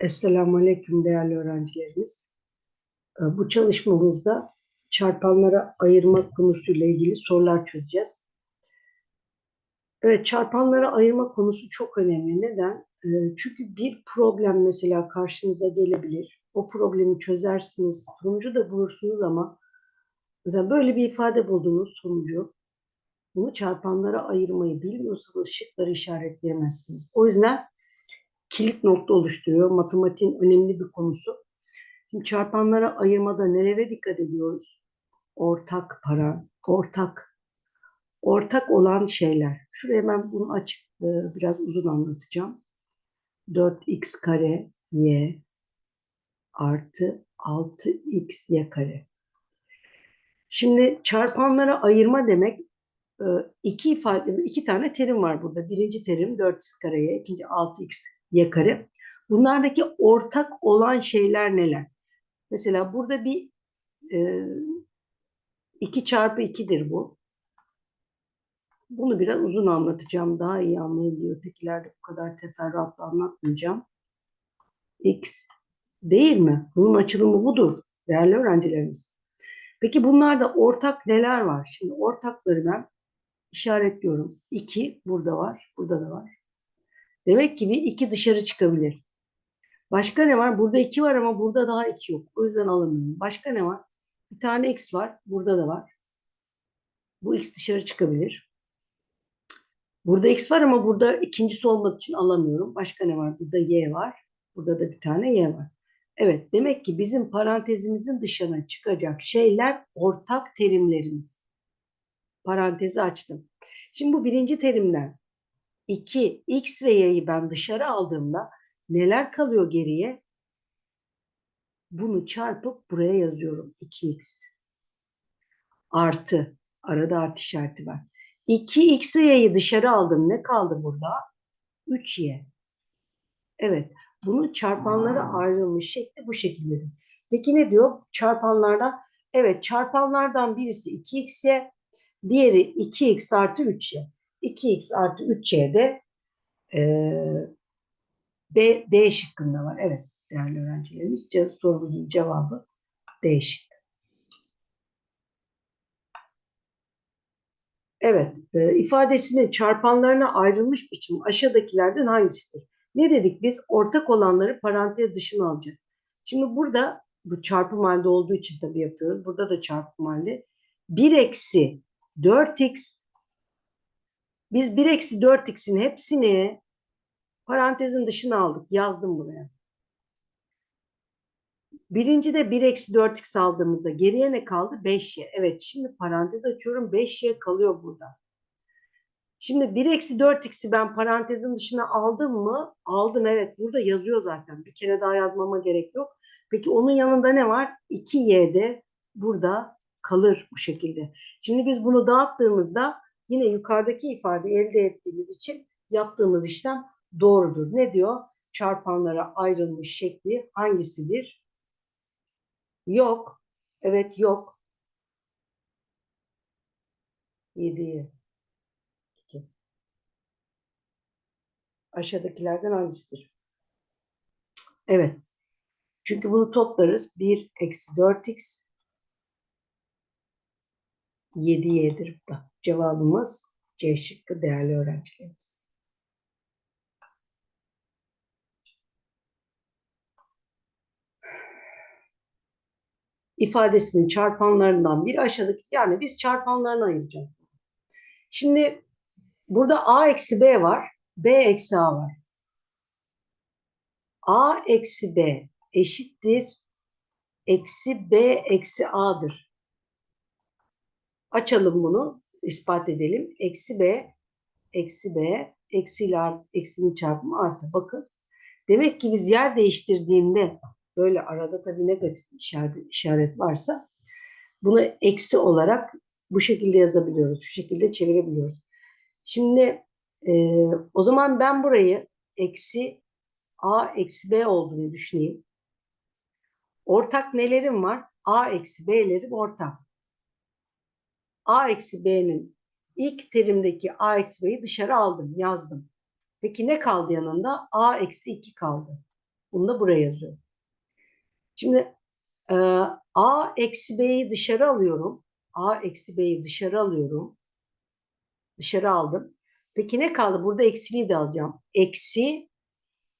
Esselamu Aleyküm değerli öğrencilerimiz. Ee, Bu çalışmamızda çarpanlara ayırma konusuyla ilgili sorular çözeceğiz. Evet, çarpanlara ayırma konusu çok önemli. Neden? Ee, Çünkü bir problem mesela karşınıza gelebilir. O problemi çözersiniz, sonucu da bulursunuz ama mesela böyle bir ifade buldunuz sonucu. Bunu çarpanlara ayırmayı bilmiyorsanız şıkları işaretleyemezsiniz. O yüzden kilit nokta oluşturuyor. Matematiğin önemli bir konusu. Şimdi çarpanlara ayırmada nelere dikkat ediyoruz? Ortak para, ortak, ortak olan şeyler. Şuraya ben bunu açık, e, biraz uzun anlatacağım. 4x kare y artı 6x y kare. Şimdi çarpanlara ayırma demek e, iki ifade, iki tane terim var burada. Birinci terim 4x kare y, ikinci 6x y kare. Bunlardaki ortak olan şeyler neler? Mesela burada bir e, 2 çarpı 2'dir bu. Bunu biraz uzun anlatacağım. Daha iyi anlayın diyor. Ötekilerde bu kadar teferruatla anlatmayacağım. X değil mi? Bunun açılımı budur değerli öğrencilerimiz. Peki bunlarda ortak neler var? Şimdi ortakları ben işaretliyorum. 2 burada var, burada da var. Demek ki bir 2 dışarı çıkabilir. Başka ne var? Burada 2 var ama burada daha 2 yok. O yüzden alamıyorum. Başka ne var? Bir tane x var. Burada da var. Bu x dışarı çıkabilir. Burada x var ama burada ikincisi olmadığı için alamıyorum. Başka ne var? Burada y var. Burada da bir tane y var. Evet, demek ki bizim parantezimizin dışına çıkacak şeyler ortak terimlerimiz. Parantezi açtım. Şimdi bu birinci terimden 2 x ve y'yi ben dışarı aldığımda neler kalıyor geriye? Bunu çarpıp buraya yazıyorum. 2x artı arada artı işareti var. 2x ve y'yi dışarı aldım. Ne kaldı burada? 3y. Evet. Bunu çarpanlara ayrılmış şekli bu şekildedir. Peki ne diyor? Çarpanlardan evet çarpanlardan birisi 2x'ye diğeri 2x artı 3y. 2x artı 3y de e, B, D şıkkında var. Evet değerli öğrencilerimiz sorumuzun cevabı D şıkkı. Evet, e, ifadesinin çarpanlarına ayrılmış biçim aşağıdakilerden hangisidir? Ne dedik biz? Ortak olanları parantez dışına alacağız. Şimdi burada bu çarpım halde olduğu için tabii yapıyoruz. Burada da çarpım halde. 1 eksi 4x biz 1 eksi 4x'in hepsini parantezin dışına aldık. Yazdım buraya. Birinci de 1 eksi 4x aldığımızda geriye ne kaldı? 5y. Evet şimdi parantez açıyorum. 5y kalıyor burada. Şimdi 1 eksi 4x'i ben parantezin dışına aldım mı? Aldım evet. Burada yazıyor zaten. Bir kere daha yazmama gerek yok. Peki onun yanında ne var? 2y de burada kalır bu şekilde. Şimdi biz bunu dağıttığımızda yine yukarıdaki ifade elde ettiğimiz için yaptığımız işlem doğrudur. Ne diyor? Çarpanlara ayrılmış şekli hangisidir? Yok. Evet yok. 7'ye. Aşağıdakilerden hangisidir? Evet. Çünkü bunu toplarız. 1 eksi 4x 7y'dir bu da. Cevabımız C şıkkı değerli öğrencilerimiz. ifadesinin çarpanlarından biri aşağıdaki yani biz çarpanlarını ayıracağız. Şimdi burada a eksi b var. b eksi a var. a eksi b eşittir. Eksi b eksi a'dır. Açalım bunu. İspat edelim. Eksi b eksi b eksi art- eksinin çarpımı artı. Bakın. Demek ki biz yer değiştirdiğinde böyle arada tabii negatif işaret, işaret varsa bunu eksi olarak bu şekilde yazabiliyoruz. Şu şekilde çevirebiliyoruz. Şimdi e, o zaman ben burayı eksi a eksi b olduğunu düşüneyim. Ortak nelerim var? a eksi b'lerim ortak. A eksi b'nin ilk terimdeki a eksi b'yi dışarı aldım, yazdım. Peki ne kaldı yanında? a eksi 2 kaldı. Bunu da buraya yazıyorum. Şimdi e, A eksi B'yi dışarı alıyorum. A eksi B'yi dışarı alıyorum. Dışarı aldım. Peki ne kaldı? Burada eksiliği de alacağım. Eksi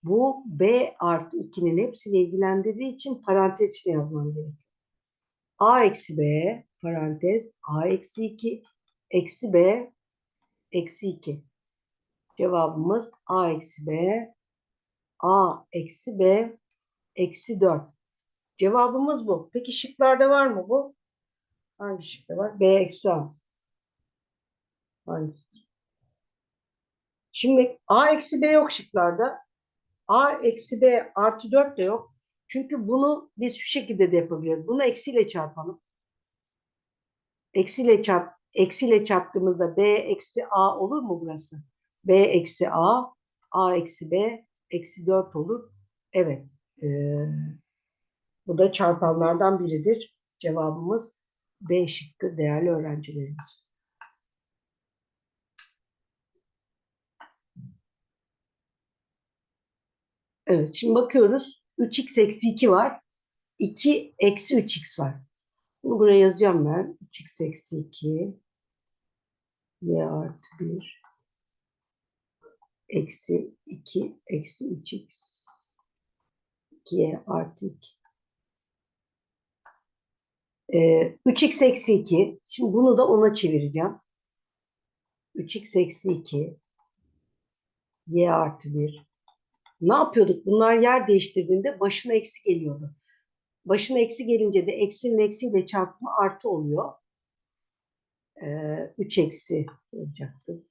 bu B artı 2'nin hepsini ilgilendirdiği için parantez içine yazmam gerekiyor. A eksi B parantez A eksi 2 eksi B eksi 2. Cevabımız A eksi B A eksi B eksi 4. Cevabımız bu. Peki şıklarda var mı bu? Hangi şıkta var? B eksi A. Hangisi? Şimdi A eksi B yok şıklarda. A eksi B artı 4 de yok. Çünkü bunu biz şu şekilde de yapabiliriz. Bunu eksiyle çarpalım. Eksiyle çarp, eksiyle çarptığımızda B eksi A olur mu burası? B eksi A, A eksi B, eksi 4 olur. Evet. Ee, bu da çarpanlardan biridir. Cevabımız B şıkkı değerli öğrencilerimiz. Evet şimdi bakıyoruz. 3x eksi 2 var. 2 eksi 3x var. Bunu buraya yazacağım ben. 3x eksi 2 y artı 1 eksi 2 eksi 3x 2y artı 2 ee, 3x eksi 2 şimdi bunu da ona çevireceğim. 3x eksi 2 y artı 1 ne yapıyorduk? Bunlar yer değiştirdiğinde başına eksi geliyordu. Başına eksi gelince de eksinin eksiyle çarpımı artı oluyor. Ee, 3 eksi olacaktı.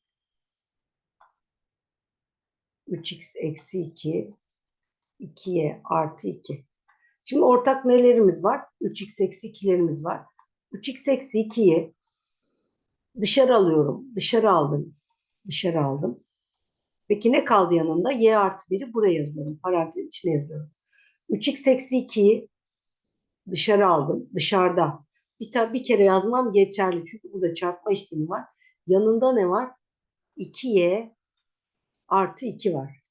3x eksi 2 2y artı 2. Şimdi ortak nelerimiz var? 3x eksi 2'lerimiz var. 3x eksi 2'yi dışarı alıyorum. Dışarı aldım. Dışarı aldım. Peki ne kaldı yanında? y artı 1'i buraya yazıyorum. Parantez içine yazıyorum. 3x eksi 2'yi dışarı aldım. Dışarıda. Bir, bir kere yazmam geçerli. Çünkü burada çarpma işlemi var. Yanında ne var? 2y artı 2 var.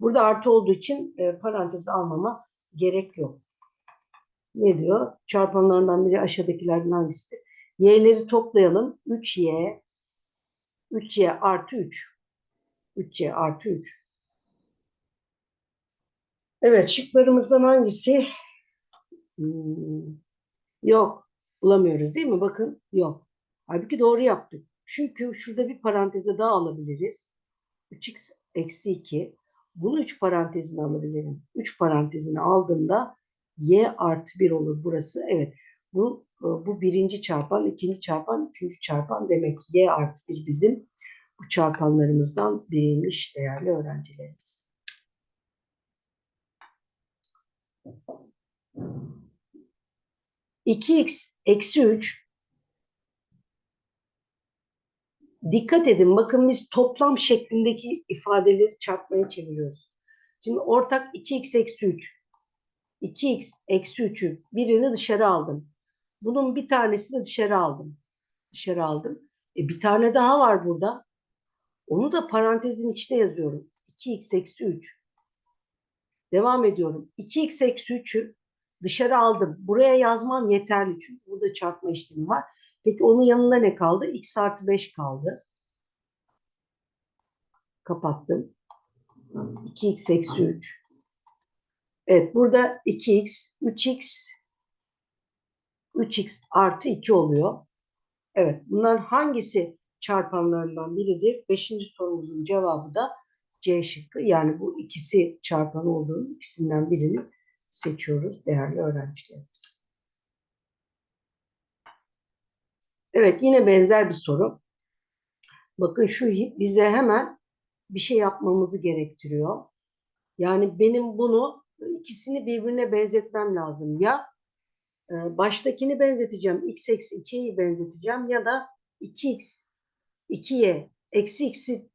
Burada artı olduğu için e, parantezi almama gerek yok. Ne diyor? Çarpanlarından biri aşağıdakilerden hangisidir? Y'leri toplayalım. 3y 3y artı 3. 3y artı 3. Evet şıklarımızdan hangisi? Hmm, yok. Bulamıyoruz değil mi? Bakın yok. Halbuki doğru yaptık. Çünkü şurada bir paranteze daha alabiliriz. 3x eksi 2. Bunu 3 parantezine alabilirim. 3 parantezine aldığımda y artı 1 olur burası. Evet. Bu, bu birinci çarpan, ikinci çarpan, üçüncü çarpan demek y artı 1 bizim bu çarpanlarımızdan biriymiş değerli öğrencilerimiz. İki x eksi 3 Dikkat edin bakın biz toplam şeklindeki ifadeleri çarpmaya çeviriyoruz. Şimdi ortak 2x eksi 3. 2x eksi 3'ü birini dışarı aldım. Bunun bir tanesini dışarı aldım. Dışarı aldım. E bir tane daha var burada. Onu da parantezin içine yazıyorum. 2x eksi 3. Devam ediyorum. 2x eksi 3'ü dışarı aldım. Buraya yazmam yeterli çünkü burada çarpma işlemi var. Peki onun yanında ne kaldı? x artı 5 kaldı. Kapattım. 2x eksi 3. Evet burada 2x, 3x, 3x artı 2 oluyor. Evet bunlar hangisi çarpanlarından biridir? Beşinci sorumuzun cevabı da C şıkkı. Yani bu ikisi çarpan olduğunu ikisinden birini seçiyoruz değerli öğrencilerimiz. Evet yine benzer bir soru. Bakın şu bize hemen bir şey yapmamızı gerektiriyor. Yani benim bunu ikisini birbirine benzetmem lazım. Ya e, baştakini benzeteceğim. x eksi 2'yi benzeteceğim ya da 2x 2y eksi x'i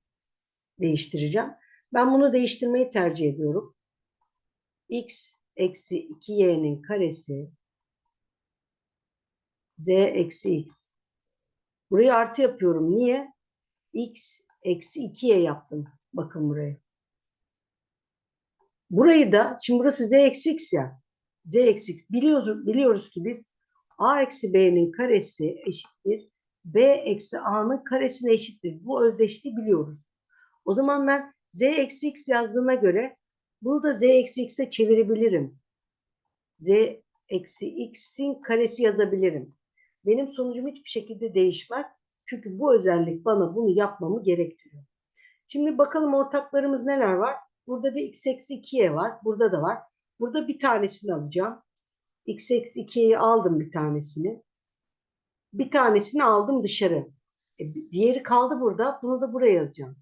değiştireceğim. Ben bunu değiştirmeyi tercih ediyorum. x eksi 2y'nin karesi z eksi x. Burayı artı yapıyorum. Niye? x eksi 2y yaptım. Bakın buraya. Burayı da şimdi burası z eksi x ya. z eksi x. Biliyoruz, biliyoruz ki biz a eksi b'nin karesi eşittir. b eksi a'nın karesine eşittir. Bu özdeşliği biliyoruz. O zaman ben z eksi x yazdığına göre bunu da z eksi x'e çevirebilirim. z eksi x'in karesi yazabilirim. Benim sonucum hiçbir şekilde değişmez. Çünkü bu özellik bana bunu yapmamı gerektiriyor. Şimdi bakalım ortaklarımız neler var? Burada bir x eksi 2y var. Burada da var. Burada bir tanesini alacağım. x eksi 2y'yi aldım bir tanesini. Bir tanesini aldım dışarı. E, diğeri kaldı burada. Bunu da buraya yazacağım.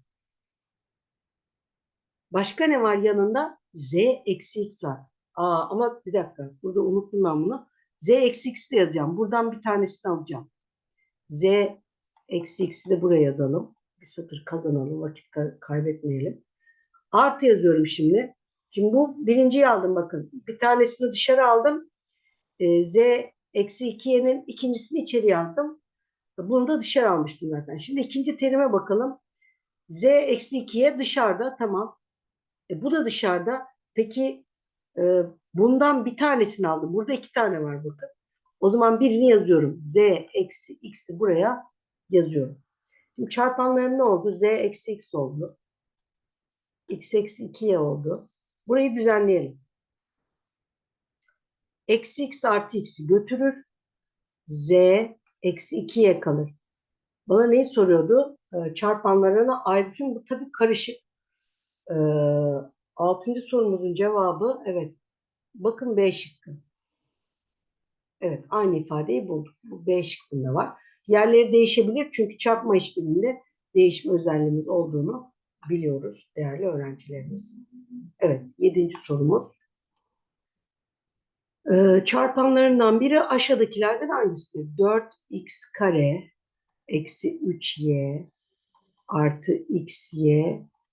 Başka ne var yanında? z eksi x var. Aa, ama bir dakika. Burada unuttum ben bunu. z eksi x de yazacağım. Buradan bir tanesini alacağım. z eksi x'i de buraya yazalım. Bir satır kazanalım. Vakit kaybetmeyelim. Artı yazıyorum şimdi. Şimdi bu birinciyi aldım bakın. Bir tanesini dışarı aldım. E, z eksi 2y'nin ikincisini içeri aldım. Bunu da dışarı almıştım zaten. Şimdi ikinci terime bakalım. z eksi 2y dışarıda. Tamam. E, bu da dışarıda. Peki e, bundan bir tanesini aldım. Burada iki tane var bakın. O zaman birini yazıyorum. z eksi x'i buraya yazıyorum. Şimdi çarpanlarım ne oldu? z eksi x oldu. x eksi 2y oldu. Burayı düzenleyelim. Eksi x artı x'i götürür. z eksi 2y kalır. Bana neyi soruyordu? Ee, çarpanlarına ayrıca bu tabii karışık. Ee, altıncı sorumuzun cevabı evet. Bakın B şıkkı. Evet aynı ifadeyi bulduk. Bu B şıkkında var. Yerleri değişebilir çünkü çarpma işleminde değişme özelliğimiz olduğunu biliyoruz değerli öğrencilerimiz. Evet yedinci sorumuz. Ee, çarpanlarından biri aşağıdakilerden hangisidir? 4x kare eksi 3y artı xy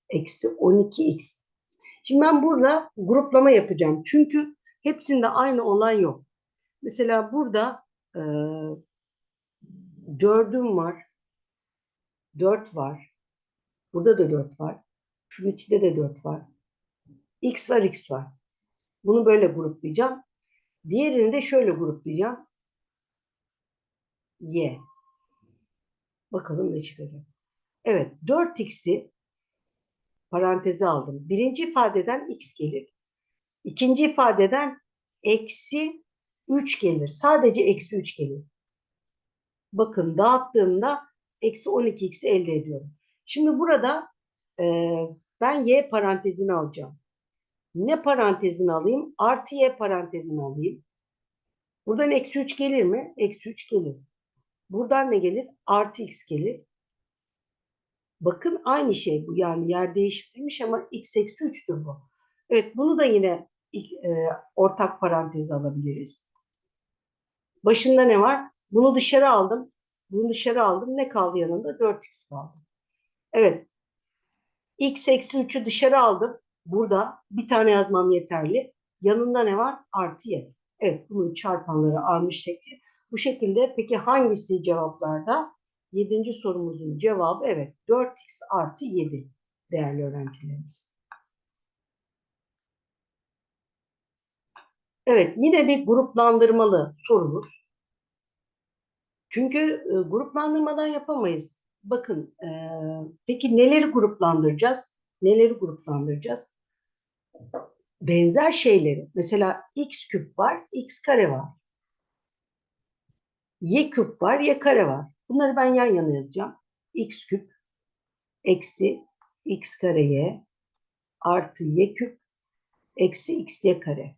eksi 12x. Şimdi ben burada gruplama yapacağım. Çünkü hepsinde aynı olan yok. Mesela burada e, 4'üm var. 4 var. Burada da 4 var. Şunun içinde de 4 var. X var, X var. Bunu böyle gruplayacağım. Diğerini de şöyle gruplayacağım. Y. Bakalım ne çıkacak. Evet 4x'i paranteze aldım. Birinci ifadeden x gelir. İkinci ifadeden eksi 3 gelir. Sadece eksi 3 gelir. Bakın dağıttığımda eksi 12x'i elde ediyorum. Şimdi burada e, ben y parantezini alacağım. Ne parantezini alayım? Artı y parantezini alayım. Buradan eksi 3 gelir mi? Eksi 3 gelir. Buradan ne gelir? Artı x gelir. Bakın aynı şey bu. Yani yer değiştirmiş ama x eksi 3'tür bu. Evet bunu da yine e, ortak parantez alabiliriz. Başında ne var? Bunu dışarı aldım. Bunu dışarı aldım. Ne kaldı yanında? 4x kaldı. Evet. x eksi 3'ü dışarı aldım. Burada bir tane yazmam yeterli. Yanında ne var? Artı y. Evet bunun çarpanları almış şekli. Bu şekilde peki hangisi cevaplarda? Yedinci sorumuzun cevabı evet 4x artı 7 değerli öğrencilerimiz. Evet yine bir gruplandırmalı sorumuz. Çünkü e, gruplandırmadan yapamayız. Bakın e, peki neleri gruplandıracağız? Neleri gruplandıracağız? Benzer şeyleri. Mesela x küp var, x kare var. Y küp var, y kare var. Bunları ben yan yana yazacağım. x küp eksi x kare y artı y küp eksi x y kare.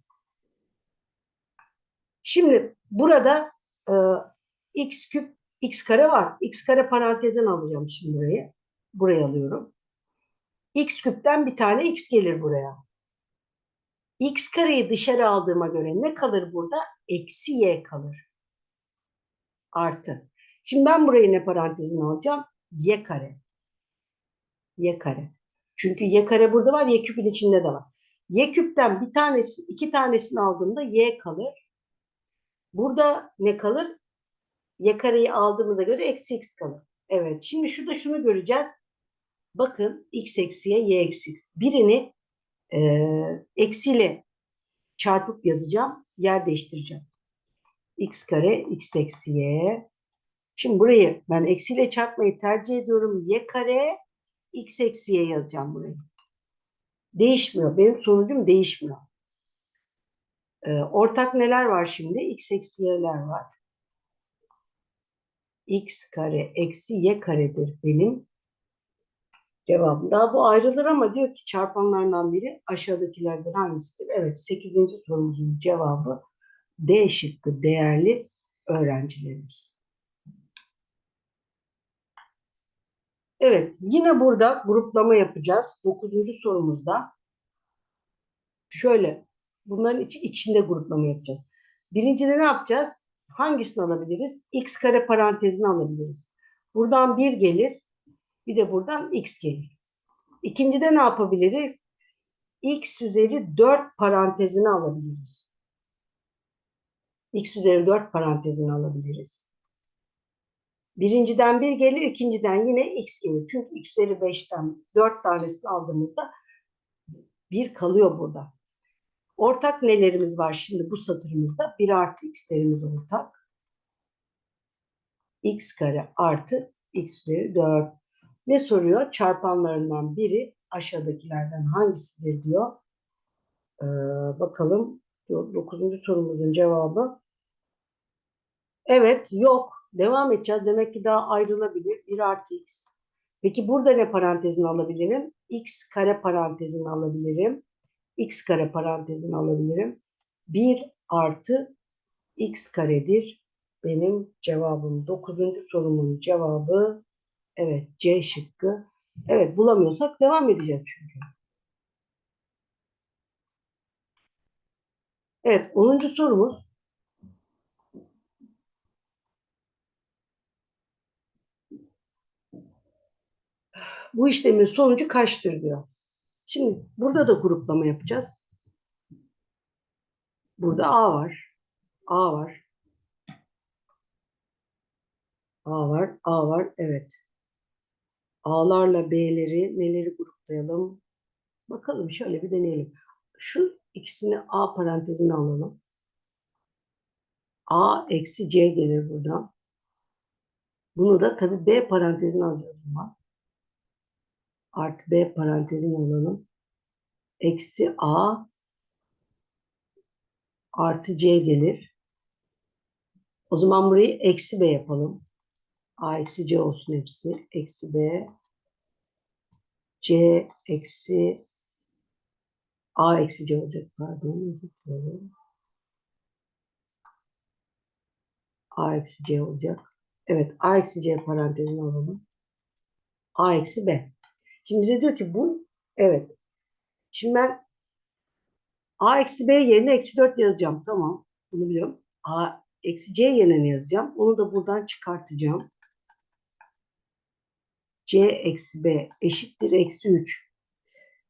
Şimdi burada e, x küp x kare var. x kare parantezden alacağım şimdi burayı. Buraya alıyorum. x küpten bir tane x gelir buraya. x kareyi dışarı aldığıma göre ne kalır burada? Eksi y kalır. Artı. Şimdi ben burayı ne parantezine alacağım? Y kare. Y kare. Çünkü y kare burada var, y küpün içinde de var. Y küpten bir tanesi, iki tanesini aldığımda y kalır. Burada ne kalır? Y kareyi aldığımıza göre eksi x kalır. Evet. Şimdi şurada şunu göreceğiz. Bakın x eksiye y eksi x. Birini Ee, eksiyle çarpıp yazacağım. Yer değiştireceğim. x kare x eksi y. Şimdi burayı ben eksiyle çarpmayı tercih ediyorum. y kare x eksi y yazacağım burayı. Değişmiyor. Benim sonucum değişmiyor. Ee, ortak neler var şimdi? x eksi y'ler var. x kare eksi y karedir benim cevabım. Daha bu ayrılır ama diyor ki çarpanlarından biri aşağıdakilerden hangisidir? Evet 8. sorumuzun cevabı D şıkkı değerli öğrencilerimiz. Evet yine burada gruplama yapacağız. 9. sorumuzda. Şöyle bunların iç, içinde gruplama yapacağız. Birincide ne yapacağız? Hangisini alabiliriz? X kare parantezini alabiliriz. Buradan 1 gelir. Bir de buradan x gelir. İkincide ne yapabiliriz? x üzeri 4 parantezini alabiliriz. x üzeri 4 parantezini alabiliriz. Birinciden 1 gelir, ikinciden yine x gelir. Çünkü x üzeri 5'ten 4 tanesini aldığımızda 1 kalıyor burada. Ortak nelerimiz var şimdi bu satırımızda? 1 artı x'lerimiz ortak. x kare artı x üzeri 4. Ne soruyor? Çarpanlarından biri aşağıdakilerden hangisidir diyor. Ee, bakalım. 9. sorumuzun cevabı. Evet, yok. Devam edeceğiz. Demek ki daha ayrılabilir. 1 artı x. Peki burada ne parantezini alabilirim? x kare parantezini alabilirim. x kare parantezini alabilirim. 1 artı x karedir. Benim cevabım. 9. sorumun cevabı Evet C şıkkı. Evet bulamıyorsak devam edeceğiz çünkü. Evet 10. sorumuz. Bu işlemin sonucu kaçtır diyor. Şimdi burada da gruplama yapacağız. Burada A var. A var. A var. A var. Evet. A'larla B'leri neleri gruplayalım? Bakalım şöyle bir deneyelim. Şu ikisini A parantezine alalım. A eksi C gelir buradan. Bunu da tabii B parantezine alacağız zaman. Artı B parantezine alalım. Eksi A artı C gelir. O zaman burayı eksi B yapalım. A eksi C olsun hepsi. Eksi B. C eksi A eksi C olacak. Pardon. A eksi C olacak. Evet. A eksi C parantezini alalım. A eksi B. Şimdi bize diyor ki bu evet. Şimdi ben A eksi B yerine eksi 4 yazacağım. Tamam. Bunu biliyorum. A eksi C yerine ne yazacağım? Onu da buradan çıkartacağım. C eksi B eşittir eksi 3.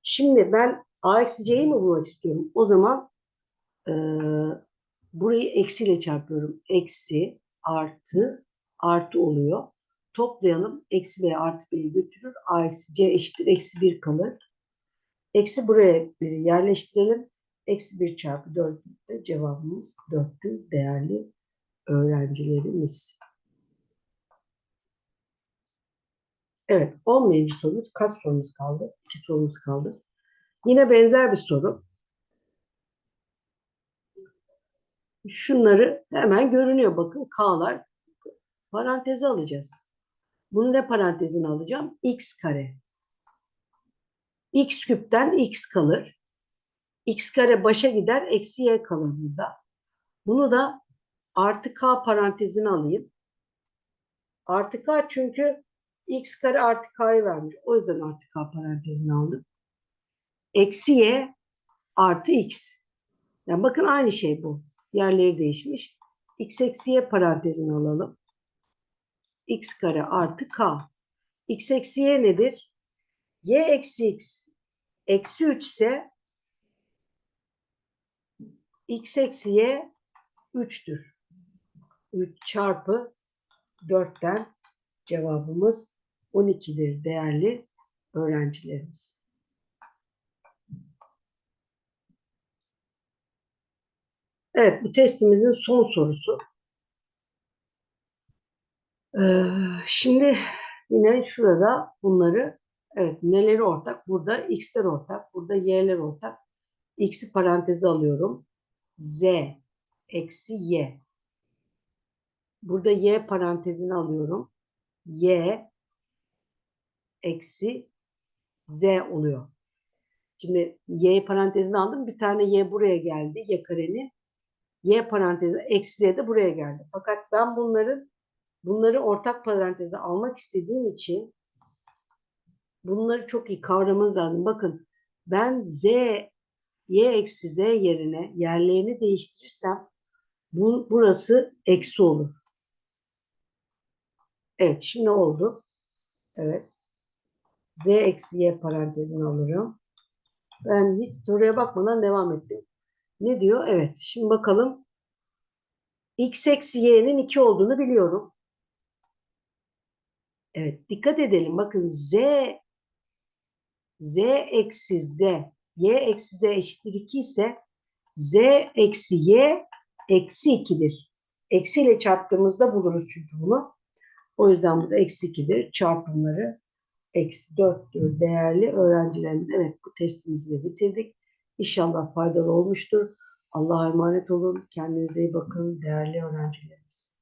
Şimdi ben A eksi C'yi mi bulmak istiyorum? O zaman e, burayı eksiyle çarpıyorum. Eksi artı artı oluyor. Toplayalım. Eksi B artı B'yi götürür. A eksi C eşittir eksi 1 kalır. Eksi buraya bir yerleştirelim. Eksi 1 çarpı 4 cevabımız 4'tür değerli öğrencilerimiz. Evet 11. sorumuz kaç sorumuz kaldı? 2 sorumuz kaldı. Yine benzer bir soru. Şunları hemen görünüyor. Bakın K'lar paranteze alacağız. Bunu ne parantezine alacağım? X kare. X küpten X kalır. X kare başa gider. Eksi Y kalır burada. Bunu da artı K parantezine alayım. Artı K çünkü x kare artı k'yı vermiş. O yüzden artı k parantezini aldım. Eksi y artı x. Yani bakın aynı şey bu. Yerleri değişmiş. x eksi y parantezini alalım x kare artı k. x eksi y nedir? y eksi x eksi 3 ise x eksi y 3'tür. 3 çarpı 4'ten cevabımız 12'dir değerli öğrencilerimiz. Evet bu testimizin son sorusu. Ee, şimdi yine şurada bunları evet neleri ortak? Burada x'ler ortak. Burada y'ler ortak. X'i paranteze alıyorum. Z eksi y. Burada y parantezini alıyorum. Y eksi z oluyor. Şimdi y parantezini aldım. Bir tane y buraya geldi. Y karenin. Y parantezi eksi z de buraya geldi. Fakat ben bunların bunları ortak paranteze almak istediğim için bunları çok iyi kavramanız lazım. Bakın ben z y eksi z yerine yerlerini değiştirirsem bu, burası eksi olur. Evet şimdi oldu. Evet. Z eksi y parantezini alırım. Ben hiç soruya bakmadan devam ettim. Ne diyor? Evet. Şimdi bakalım. X eksi y'nin 2 olduğunu biliyorum. Evet. Dikkat edelim. Bakın z z eksi z y eksi z eşittir 2 ise z eksi y eksi 2'dir. Eksi ile çarptığımızda buluruz çünkü bunu. O yüzden bu da eksi 2'dir. Çarpımları eksi 4'tür değerli öğrencilerimiz. Evet bu testimizi de bitirdik. İnşallah faydalı olmuştur. Allah'a emanet olun. Kendinize iyi bakın değerli öğrencilerimiz.